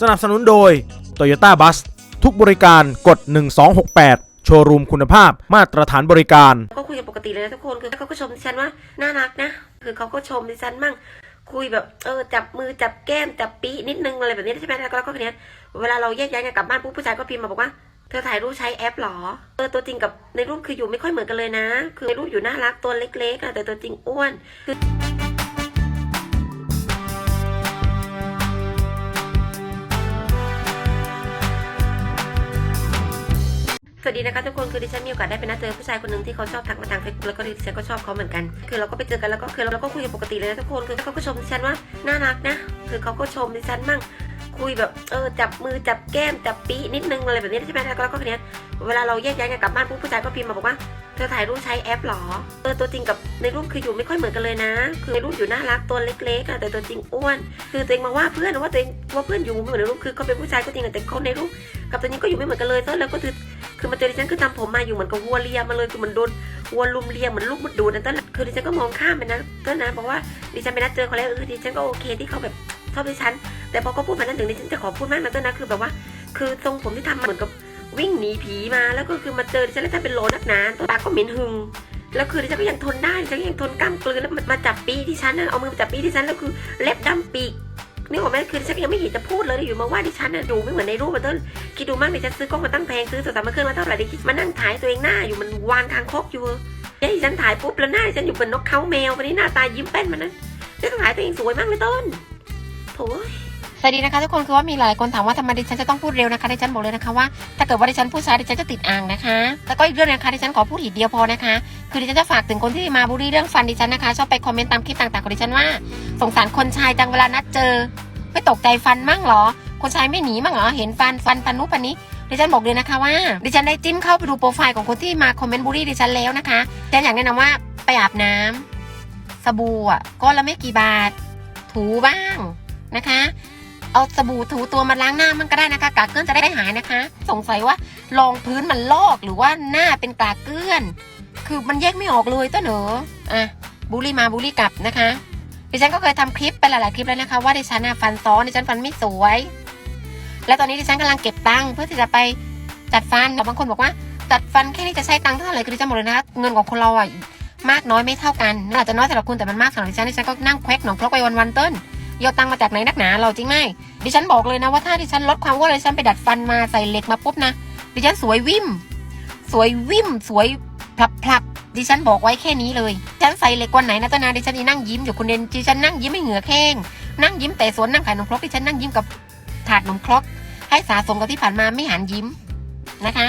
สนับสนุนโดย Toyota Bus ทุกบริการกด 1268 โชว์รูมคุณภาพมาตรฐานบริการ ก็คุยกันปกติเลยนะทุกคนคือเขาก็ชมดิฉันว่าน่ารักนะ คือเขาก็ชมดิฉันมั่งคุยแบบเออจับมือจับแก้มจับปีนิดนึงอะไรแบบนี้ใช่ไหมแล้วก็แล้วก็คนเนี้ยเวลาเราแยกย้ายกันกลับบ้านปุ๊บผู้ชายก็พิมพ์มาบอกว่าเธอถ่ายรูปใช้แอปหรอเออตัวจริงกับในรูปคืออยู่ไม่ค่อยเหมือนกันเลยนะ คือในรูปอยู่น่ารักตัวเล็กๆแต่ตัวจริงอ้วนคือ วัสดีนะคะทุกคนคือดิฉันมีโอกาสได้ไปนัดเจอผู้ชายคนหนึ่งที่เขาชอบทักมาทางเฟซบุ๊กแล้วก็ดิฉันก็ชอบเขาเหมือนกัน คือเราก็ไปเจอกันแล้วก็คือเราก็คุยกันปกติเลยนะทุกคนคือเขาก็ชมดิฉันว่าน่ารักนะ คือเขาก็ชมดิฉันมั่งคุยแบบเออจับมือจับแก้มจับปีนิดนึงอะไรแบบนี้ใช่ไหมแล้วก็คนเนี้ยเวลาเราแยกย้ายกันกลับบ้านปุ๊บผู้ชายก็พิมพ์มาบอกว่าเธอถ่ายรูปใช้แอปหรอเออตัวจริงกับในรูปคืออยู่ไม่ค่อยเหมือนกันเลยนะ คือในรูปอยู่น่ารักตัวเล็กๆอะแต่ตัวจริงอ้วน คือตัวเองมาว่าเพื่อนว่าตัวเองว่าเพื่อนอยู่ไม่เหมือนในรูปคือเขาเป็นผู้ชายก็จริงอะแต่เขาในรูป กับตัวจริงก็อยู่ไม่เหมือนกันเลยซะแล้วก็คือ คือมาเจอดิฉันคือทำผมมาอยู่เหมือนกับวัวเลียมาเลยคือมันโดนวัวลุมเลียเหมือนลูกมดดูดนะต้นคือดิฉันก็มองข้ามไปนะต้นนะบอกว่าดิฉันไปนัดเจอเขาแล้วเออดิฉันก็โอเคที่เขาแบบชอบดิฉัน แต่พอเขาพูดมานั้นถึงดิฉันจะขอพูดมากนะต้นนะคือแบบว่า คือทรงผมที่ทำมาเหมือนกับวิ่งหนีผีมาแล้วก็คือมาเจอดิฉันแล้วจะเป็นโลนักหนาตัวตาก็เหม็นหึงแล้วคือดิฉันก็ยังทนได้ดิฉันยังทนกล้ามกลืนแล้วมามาจับปีที่ฉันนะเอามือมาจับปีที่ฉันแล้วคือเล็บดำปีก นี่ผมแม่คือฉันยังไม่เห็นจะพูดเลยอยู่มาว่าดิฉันน่ะดูไม่เหมือนในรูปมาต้นคิดดูมากดิฉันซื้อกล้องมาตั้งแพงซื้อโทรศัพท์มาเครื่องมาเท่าไหร่ดิคิดมานั่งถ่ายตัวเองหน้าอยู่มันวางคางคกอยู่เฮ้ยดิฉันถ่ายปุ๊บแล้วหน้าดิฉันอยู่เป็นนกเขาแมววันนี้หน้าตายิ้มแป้นมันนั้นฉันถ่ายตัวเองสวยมากเลยต้นโถ่ วัสดีนะคะทุกคนคือว่ามีหลายคนถามว่าทำไมดิฉันจะต้องพูดเร็วนะคะดิฉันบอกเลยนะคะว่าถ้าเกิดว่าดิฉันพูดช้าดิฉันจะติดอ่างนะคะแล้วก็อีกเรื่องนะคะดิฉันขอพูดทีเดียวพอนะคะ คือดิฉันจะฝากถึงคนที่มาบูลลี่เรื่องฟันดิฉันนะคะชอบไปคอมเมนต์ตามคลิปต่างๆของดิฉันว่า สงสารคนชายจังเวลานัดเจอ ไม่ตกใจฟันมั่งหรอ คนชายไม่หนีมั่งเหรอเห็นฟันฟันปันนู้นปันนี้ดิฉันบอกเลยนะคะว่าดิฉันได้จิ้มเข้าไปดูโปรไฟล์ของคนที่มาคอมเมนต์บูลลี่ดิฉันแล้วนะคะดิฉันอยากแนะนำว่าไปอาบน้ำสบู่อะก้อนละไม่กี่บาท ถูบ้างนะคะ เอาสบู่ถูตัวมาล้างหน้ามันก็ได้นะคะกากเกลื่อนจะได้หายนะคะ สงสัยว่ารองพื้นมันลอกหรือว่าหน้าเป็นกากเกลื่อน คือมันแยกไม่ออกเลยตัวเหนออะบูลลี่มาบูลลี่กลับนะคะดิฉันก็เคยทำคลิปไปหลายๆคลิปแล้วนะคะ ว่าดิฉันน่ะฟันซ้อนดิฉันฟันไม่สวย และตอนนี้ดิฉันกำลังเก็บตังค์เพื่อที่จะไปจัดฟันแต่บางคนบอกว่าจัดฟันแค่นี้จะใช้ตังค์เท่าไหร่คือดิฉันบอกเลยนะคะเงินของคนเราอะมากน้อยไม่เท่ากันอาจจะน้อยสำหรับคุณแต่มันมากสำหรับดิฉันดิฉันก็นั่งแควกหนองครกไปวันๆต้น โยตังมาจากไหนนักหนาเราจริงไหมดิฉันบอกเลยนะว่าถ้าดิฉันลดความอ้วนเลยดิฉันไปดัดฟันมาใส่เหล็กมาปุ๊บนะดิฉันสวยวิมสวยวิมสวยพลับพลับดิฉันบอกไว้แค่นี้เลยฉันใส่เหล็กวันไหนนะตอนนาดิฉันนี่นั่งยิ้มอยู่คนเดียวดิฉันนั่งยิ้มไม่เหงื่อแข้งนั่งยิ้มแต่สวนนั่งขายนมครกดิฉันนั่งยิ้มกับถาดนมครกให้สะสมกับที่ผ่านมาไม่หันยิ้มนะคะ